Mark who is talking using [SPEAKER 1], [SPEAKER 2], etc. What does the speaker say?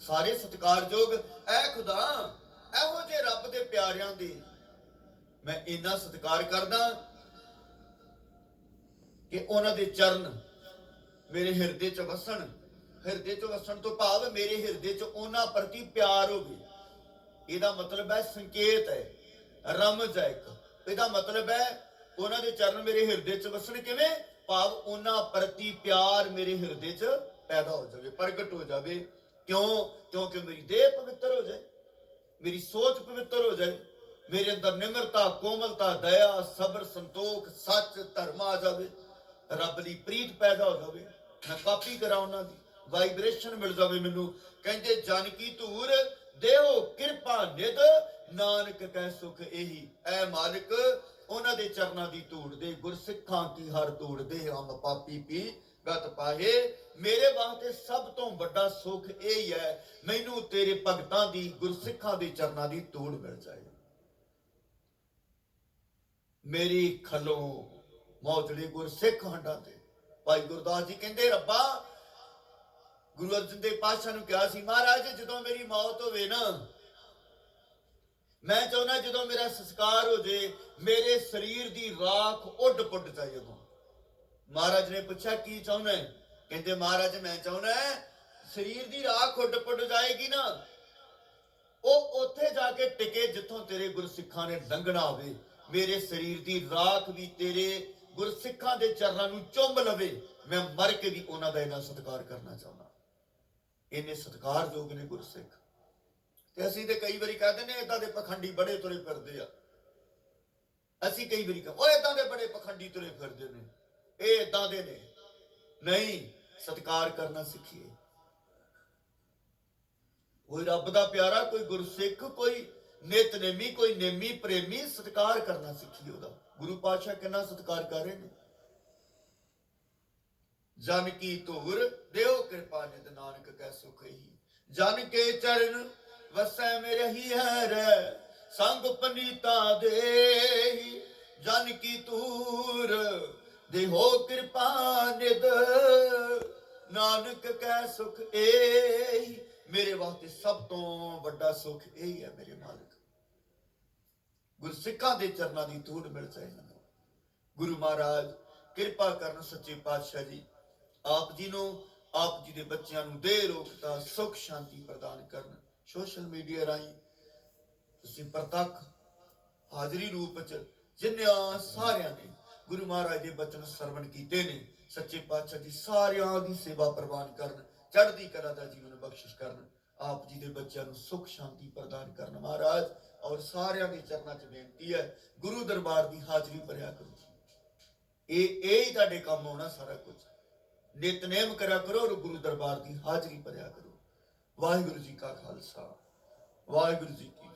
[SPEAKER 1] ਸਾਰੇ ਸਤਿਕਾਰਯੋਗ, ਐ ਖੁਦਾ, ਇਹੋ ਜੇ ਰੱਬ ਦੇ ਪਿਆਰਿਆਂ ਦੀ ਮੈਂ ਇੰਨਾ ਸਤਿਕਾਰ ਕਰਦਾ ਕਿ ਉਹਨਾਂ ਦੇ ਚਰਨ ਮੇਰੇ ਹਿਰਦੇ 'ਚ ਵਸਣ, ਹਿਰਦੇ 'ਚ ਵਸਣ ਤੋਂ ਭਾਵ ਮੇਰੇ ਹਿਰਦੇ 'ਚ ਉਹਨਾਂ ਪ੍ਰਤੀ ਪਿਆਰ ਹੋਵੇ ਇਹਦਾ ਮਤਲਬ ਹੈ ਸੰਕੇਤ ਹੈ, ਰਮਜ਼ ਹੈ ਇਹਦਾ ਮਤਲਬ ਹੈ ਉਹਨਾਂ ਦੇ ਚਰਨ ਮੇਰੇ ਹਿਰਦੇ 'ਚ ਵਸਣ ਕਿਵੇਂ? ਭਾਵ ਉਹਨਾਂ ਪ੍ਰਤੀ ਪਿਆਰ ਮੇਰੇ ਹਿਰਦੇ 'ਚ ਪੈਦਾ ਹੋ ਜਾਵੇ, ਪ੍ਰਗਟ ਹੋ ਜਾਵੇ। ਕਿਉਂ? ਕਿਉਂਕਿ ਮੇਰੀ ਦੇਹ ਪਵਿੱਤਰ ਹੋ ਜਾਏ, ਮੇਰੀ ਸੋਚ ਪਵਿੱਤਰ ਹੋ ਜਾਏ, ਮੇਰੇ ਅੰਦਰ ਨਿਮਰਤਾ, ਕੋਮਲਤਾ, ਦਇਆ, ਸਬਰ, ਸੰਤੋਖ, ਸੱਚ, ਧਰਮ ਆ ਜਾਵੇ, ਰੱਬ ਦੀ ਪ੍ਰੀਤ ਪੈਦਾ ਹੋ ਜਾਵੇ, ਮੈਂ ਕਾਪੀ ਕਰਾਂ ਉਹਨਾਂ ਦੀ ਵਾਈਬ੍ਰੇਸ਼ਨ ਮਿਲ ਜਾਵੇ ਮੈਨੂੰ। ਕਹਿੰਦੇ ਜਾਨਕੀ ਧੂਰ, ਦੇਹੋ ਕਿਰਪਾ ਨਿਧ ਨਾਨਕ ਕੈ ਸੁਖ ਇਹੀ, ਐ ਮਾਲਕ, ਉਹਨਾਂ ਦੇ ਚਰਨਾਂ ਦੀ ਧੂੜ ਦੇ, ਗੁਰਸਿੱਖਾਂ ਕੀ ਹਰ ਧੂੜ ਦੇ, ਹਮ ਪਾਪੀ ਪੀ ਗਤ ਪਾਹੇ। ਮੇਰੇ ਵਾਸਤੇ ਸਭ ਤੋਂ ਵੱਡਾ ਸੁੱਖ ਇਹ ਹੀ ਹੈ, ਮੈਨੂੰ ਤੇਰੇ ਭਗਤਾਂ ਦੀ, ਗੁਰਸਿੱਖਾਂ ਦੇ ਚਰਨਾਂ ਦੀ ਤੋੜ ਮਿਲ ਜਾਏ। ਮੇਰੀ ਖਲੋਂ ਮੌਜੜੇ ਗੁਰਸਿੱਖ ਹੰਡਾਂ ਤੇ। ਭਾਈ ਗੁਰਦਾਸ ਜੀ ਕਹਿੰਦੇ, ਰੱਬਾ, ਗੁਰੂ ਅਰਜਨ ਦੇਵ ਪਾਤਸ਼ਾਹ ਨੂੰ ਕਿਹਾ ਸੀ, ਮਹਾਰਾਜ, ਜਦੋਂ ਮੇਰੀ ਮੌਤ ਹੋਵੇ ਨਾ, ਮੈਂ ਚਾਹੁੰਦਾ ਜਦੋਂ ਮੇਰਾ ਸੰਸਕਾਰ ਹੋ ਜੇ, ਮੇਰੇ ਸਰੀਰ ਦੀ ਰਾਖ ਉੱਡ ਪੁੱਡ ਜਾਏ ਉਦੋਂ। ਮਹਾਰਾਜ ਨੇ ਪੁੱਛਿਆ ਕੀ ਚਾਹੁੰਦਾ ਹੈ? ਕਹਿੰਦੇ ਮਹਾਰਾਜ ਮੈਂ ਚਾਹੁੰਦਾ ਹੈ, ਸਰੀਰ ਦੀ ਰਾਖ ਉੱਡ ਪੁੱਡ ਜਾਏਗੀ ਨਾ। ਉਹ ਉੱਥੇ ਜਾ ਕੇ ਟਿਕੇ ਜਿੱਥੋਂ ਤੇਰੇ ਗੁਰਸਿੱਖਾਂ ਨੇ ਲੰਘਣਾ ਹੋਵੇ। ਮੇਰੇ ਸਰੀਰ ਦੀ ਰਾਖ ਵੀ ਤੇਰੇ ਗੁਰਸਿੱਖਾਂ ਦੇ ਚਰਨਾਂ ਨੂੰ ਚੁੰਮ ਲਵੇ। ਮੈਂ ਮਰ ਕੇ ਵੀ ਉਹਨਾਂ ਦਾ ਇਹਨਾਂ ਸਤਿਕਾਰ ਕਰਨਾ ਚਾਹੁੰਦਾ। ਇੰਨੇ ਸਤਿਕਾਰਯੋਗ ਨੇ ਗੁਰਸਿੱਖ। ਤੇ ਅਸੀਂ ਤੇ ਕਈ ਵਾਰੀ ਕਹਿੰਦੇ ਨੇ ਇਦਾਂ ਦੇ ਪਖੰਡੀ ਬੜੇ ਤੁਰੇ ਫਿਰਦੇ ਆ। ਅਸੀਂ ਕਈ ਵਾਰੀ ਕਹਿੰਦੇ ਉਹ ਇਦਾਂ ਦੇ ਬੜੇ ਪਖੰਡੀ ਤੁਰੇ ਫਿਰਦੇ ਨੇ। ਇਹ ਇਦਾਂ ਦੇ ਨੇ। ਨਹੀਂ, ਸਤਿਕਾਰ ਕਰਨਾ ਸਿੱਖੀਏ। ਕੋਈ ਰੱਬ ਦਾ ਪਿਆਰਾ, ਕੋਈ ਗੁਰਸਿੱਖ, ਕੋਈ ਨਿਤਨੇਮੀ, ਕੋਈ ਨੇਮੀ, ਪ੍ਰੇਮੀ, ਸਤਿਕਾਰ ਕਰਨਾ ਸਿੱਖੀ ਉਹਦਾ। ਗੁਰੂ ਪਾਤਸ਼ਾਹ ਕਿੰਨਾ ਸਤਿਕਾਰ ਕਰ ਰਹੇ ਨੇ। ਜਨ ਕੀ ਧੂਰ, ਦਿਓ ਕਿਰਪਾ ਨਿਤ ਨਾਨਕ ਕੈ ਸੁਖਈ ਜਨ ਕੇ ਚਰਨ ਵਸੈ ਮੇਰੇ ਹੀ ਹੈ ਸੰਗ ਪਨੀਤਾ ਦੇਹੀ। ਜਨ ਕੀ ਧੂਰ ਦੇਹੋ ਕਿਰਪਾ ਨਿਦ ਨਾਨਕ ਕੈ ਸੁਖ ਏਹੀ, ਮੇਰੇ ਵਾਸਤੇ ਸਭ ਤੋਂ ਵੱਡਾ ਸੁਖ ਇਹੀ ਹੈ ਮੇਰੇ ਮਾਲਕ। ਗੁਰਸਿੱਖਾਂ ਦੇ ਚਰਨਾਂ ਦੀ ਧੂੜ ਮਿਲ ਜਾਏ ਗੁਰੂ ਮਹਾਰਾਜ, ਕਿਰਪਾ ਕਰਨ ਸੱਚੇ ਪਾਤਸ਼ਾਹ ਜੀ, ਆਪ ਜੀ ਨੂੰ, ਆਪ ਜੀ ਦੇ ਬੱਚਿਆਂ ਨੂੰ ਦੇ ਰੋਗਤਾ ਸੁਖ ਸ਼ਾਂਤੀ ਪ੍ਰਦਾਨ ਕਰਨ। ਸੋਸ਼ਲ ਮੀਡੀਆ ਰਾਹੀਂ ਤੁਸੀਂ ਪ੍ਰਤੱਖ ਹਾਜ਼ਰੀ ਰੂਪ ਚ ਜਿੰਨਿਆਂ ਸਾਰਿਆਂ ਨੇ ਗੁਰੂ ਮਹਾਰਾਜ ਦੇ ਬਚਨ ਸਰਵਣ ਕੀਤੇ ਨੇ, ਸੱਚੇ ਪਾਤਸ਼ਾਹ ਜੀ ਸਾਰਿਆਂ ਦੀ ਸੇਵਾ ਪ੍ਰਵਾਨ ਕਰਨ, ਚੜ੍ਹਦੀ ਕਲਾ ਦਾ ਜੀਵਨ ਬਖਸ਼ਿਸ਼ ਕਰਨ, ਆਪ ਜੀ ਦੇ ਬੱਚਿਆਂ ਨੂੰ ਸੁਖ ਸ਼ਾਂਤੀ ਪ੍ਰਦਾਨ ਕਰਨ ਮਹਾਰਾਜ, ਔਰ ਸਾਰਿਆਂ ਦੇ ਚਰਨਾਂ 'ਚ ਬੇਨਤੀ ਹੈ, ਗੁਰੂ ਦਰਬਾਰ ਦੀ ਹਾਜ਼ਰੀ ਭਰਿਆ ਕਰੋ। ਇਹ ਇਹ ਹੀ ਤੁਹਾਡੇ ਕੰਮ ਆਉਣਾ ਸਾਰਾ ਕੁਝ। ਨਿਤਨੇਮ ਕਰਿਆ ਕਰੋ ਔਰ ਗੁਰੂ ਦਰਬਾਰ ਦੀ ਹਾਜ਼ਰੀ ਭਰਿਆ ਕਰੋ। ਵਾਹਿਗੁਰੂ ਜੀ ਕਾ ਖਾਲਸਾ, ਵਾਹਿਗੁਰੂ ਜੀ ਕੀ